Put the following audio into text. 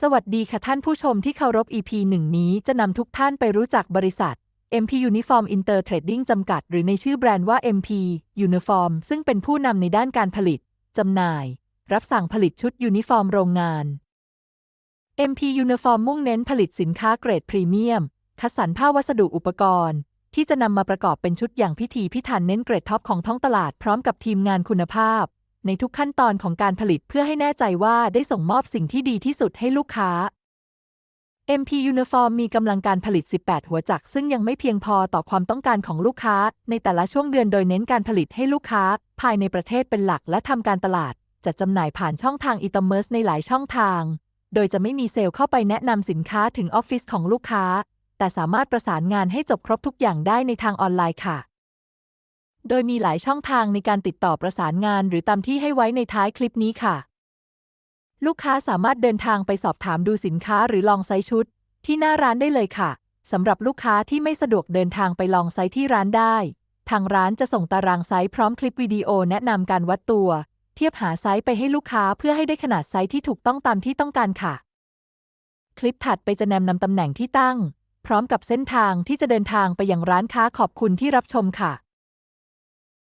สวัสดีค่ะท่านผู้ชมที่เคารพ EP หนึ่งนี้จะนำทุกท่านไปรู้จักบริษัท MP Uniform Inter Trading จำกัด หรือในชื่อแบรนด์ว่า MP Uniform ซึ่งเป็นผู้นำในด้านการผลิตจำหน่าย รับสั่งผลิตชุดยูนิฟอร์มโรงงาน MP Uniform มุ่งเน้นผลิตสินค้าเกรดพรีเมียม คัดสรรผ้าวัสดุอุปกรณ์ ที่จะนำมาประกอบเป็นชุดอย่างพิถีพิถันเน้นเกรดท็อปของท้องตลาดพร้อมกับทีมงานคุณภาพ ในทุกขั้นตอนของการผลิตเพื่อให้แน่ใจว่าได้ส่งมอบสิ่งที่ดีที่สุดให้ลูกค้า MP Uniform มีกำลังการผลิต 18 หัวจักรซึ่งยังไม่เพียงพอต่อความต้องการของลูกค้า ในแต่ละช่วงเดือนโดยเน้นการผลิตให้ลูกค้า ภายในประเทศเป็นหลักและทำการตลาด จัดจำหน่ายผ่านช่องทางอีคอมเมิร์ซในหลายช่องทาง โดยจะไม่มีเซลล์เข้าไปแนะนำสินค้าถึงออฟฟิศของลูกค้า แต่สามารถประสานงานให้จบครบทุกอย่างได้ในทางออนไลน์ค่ะ โดยมีหลายช่องทางในการติดต่อประสานงานหรือตามที่ให้ไว้ในท้ายคลิปนี้ค่ะ ลูกค้าสามารถเดินทางไปสอบถามดูสินค้าหรือลองไซส์ชุด ที่หน้าร้านได้เลยค่ะสำหรับลูกค้าที่ไม่สะดวกเดินทางไปลองไซส์ที่ร้านได้ ทางร้านจะส่งตารางไซส์พร้อมคลิปวิดีโอแนะนำการวัดตัว เทียบหาไซส์ไปให้ลูกค้าเพื่อให้ได้ขนาดไซส์ที่ถูกต้องตามที่ต้องการค่ะ คลิปถัดไปจะแนำนำตำแหน่งที่ตั้ง พร้อมกับเส้นทางที่จะเดินทางไปยังร้านค้าขอบคุณที่รับชมค่ะ